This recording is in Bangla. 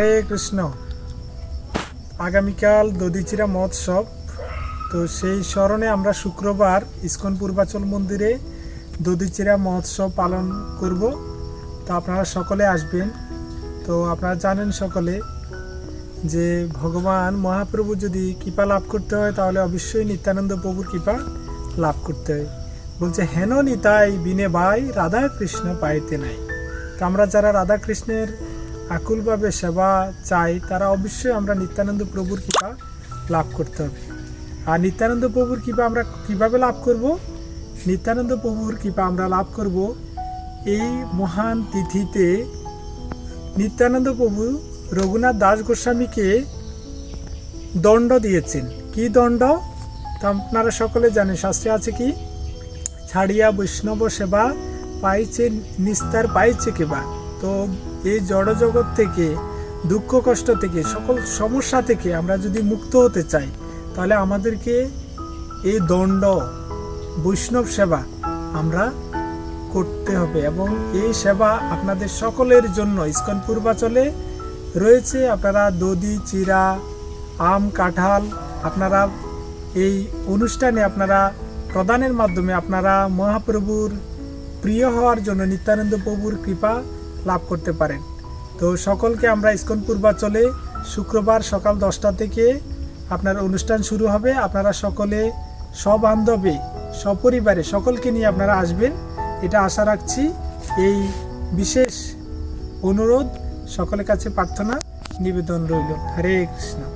হরে কৃষ্ণ, আগামীকাল দধিচিরা মহোৎসব। তো সেই স্মরণে আমরা শুক্রবার ইস্কন পূর্বাচল মন্দিরে দধিচিরা মহোৎসব পালন করব। তো আপনারা সকলে আসবেন। তো আপনারা জানেন সকলে যে ভগবান মহাপ্রভু যদি কৃপা লাভ করতে হয়, তাহলে অবশ্যই নিত্যানন্দ প্রভুর কৃপা লাভ করতে হয়। বলছে, হেন নিতাই বিনে ভাই রাধা কৃষ্ণ পাইতে নাই। তো আমরা যারা রাধা কৃষ্ণের আকুলভাবে সেবা চাই, তারা অবশ্যই আমরা নিত্যানন্দ প্রভুর কৃপা লাভ করতে হবে। আর নিত্যানন্দ প্রভুর কৃপা আমরা কীভাবে লাভ করব? নিত্যানন্দ প্রভুর কৃপা আমরা লাভ করব এই মহান তিথিতে নিত্যানন্দ প্রভু রঘুনাথ দাস গোস্বামীকে দণ্ড দিয়েছেন। কি দণ্ড? তা আপনারা সকলে জানেন, শাস্ত্রে আছে কি? ছাড়িয়া বৈষ্ণব সেবা পাইছে, নিস্তার পাইছে কেবা তো এই জড় জগৎ থেকে, দুঃখ কষ্ট থেকে, সকল সমস্যা থেকে আমরা যদি মুক্ত হতে চাই, তাহলে আমাদেরকে এই দণ্ড, বৈষ্ণব সেবা আমরা করতে হবে এবং এই সেবা আপনাদের সকলের জন্য, ইস্কন পূর্বাচলে রয়েছে, আপনারা দধি, চিরা, আম, কাঁঠাল, আপনারা এই অনুষ্ঠানে আপনারা প্রদানের মাধ্যমে আপনারা মহাপ্রভুর প্রিয় হওয়ার জন্য নিত্যানন্দ প্রভুর কৃপা লাভ করতে পারেন। তো সকলকে আমরা ইস্কন পূর্বাচলে শুক্রবার সকাল দশটা থেকে আপনার অনুষ্ঠান শুরু হবে। আপনারা সকলে, সবান্ধবে, সপরিবারে সকলকে নিয়ে আপনারা আসবেন। এটা আশা রাখছি এই বিশেষ অনুরোধ, সকলের কাছে প্রার্থনা, নিবেদন রইল। হরে কৃষ্ণ।